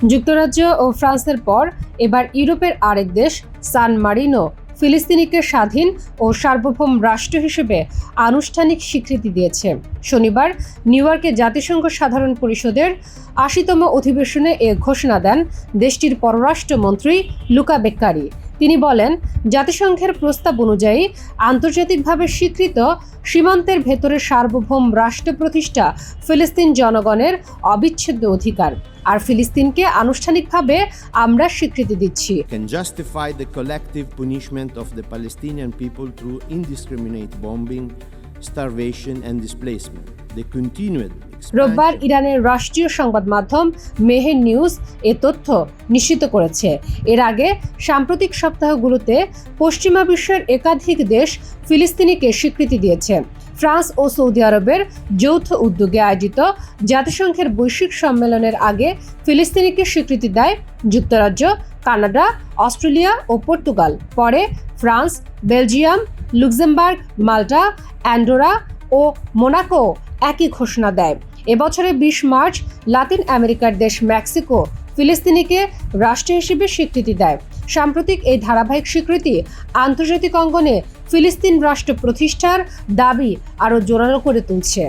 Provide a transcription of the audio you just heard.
যুক্তরাজ্য ও ফ্রান্সের পর এবার ইউরোপের আরেক দেশ, সান মারিনো, ফিলিস্তিনিকে স্বাধীন ও সার্বভৌম রাষ্ট্র হিসেবে আনুষ্ঠানিক স্বীকৃতি দিয়েছে। শনিবার নিউ ইয়র্কে জাতিসংঘ সাধারণ পরিষদের আশিতম অধিবেশনে এ ঘোষণা দেন দেশটির পররাষ্ট্রমন্ত্রী লুকা বেক্কারি। তিনি বলেন, জাতিসংঘের প্রস্তাব অনুযায়ী আন্তর্জাতিকভাবে স্বীকৃত সীমান্তের ভেতরে সার্বভৌম রাষ্ট্র প্রতিষ্ঠা ফিলিস্তিন জনগণের অবিচ্ছেদ্য অধিকার। আর ফিলিস্তিনকে আনুষ্ঠানিকভাবে আমরা স্বীকৃতি দিচ্ছি। Can justify the collective punishment of the Palestinian people through indiscriminate bombing starvation and displacement রোববার ইরানের রাষ্ট্রীয় সংবাদ মাধ্যম মেহের নিউজ এ তথ্য নিশ্চিত করেছে। এর আগে সাম্প্রতিক সপ্তাহগুলোতে পশ্চিমা বিশ্বের একাধিক দেশ ফিলিস্তিনিকে স্বীকৃতি দিয়েছে। ফ্রান্স ও সৌদি আরবের যৌথ উদ্যোগে আয়োজিত জাতিসংঘের বৈশ্বিক সম্মেলনের আগে ফিলিস্তিনিকে স্বীকৃতি দেয় যুক্তরাজ্য, কানাডা, অস্ট্রেলিয়া ও পর্তুগাল। পরে France, Belgium, Luxembourg, Malta, Andorra ও মোনাকো একই ঘোষণা দেয়। এবছরে বিশ মার্চ লাতিন আমেরিকার দেশ মেক্সিকো ফিলিস্তিনিকে রাষ্ট্র হিসেবে স্বীকৃতি দেয়। সাম্প্রতিক এই ধারাবাহিক স্বীকৃতি আন্তর্জাতিক অঙ্গনে ফিলিস্তিন রাষ্ট্র প্রতিষ্ঠার দাবি আরও জোরালো করে তুলছে।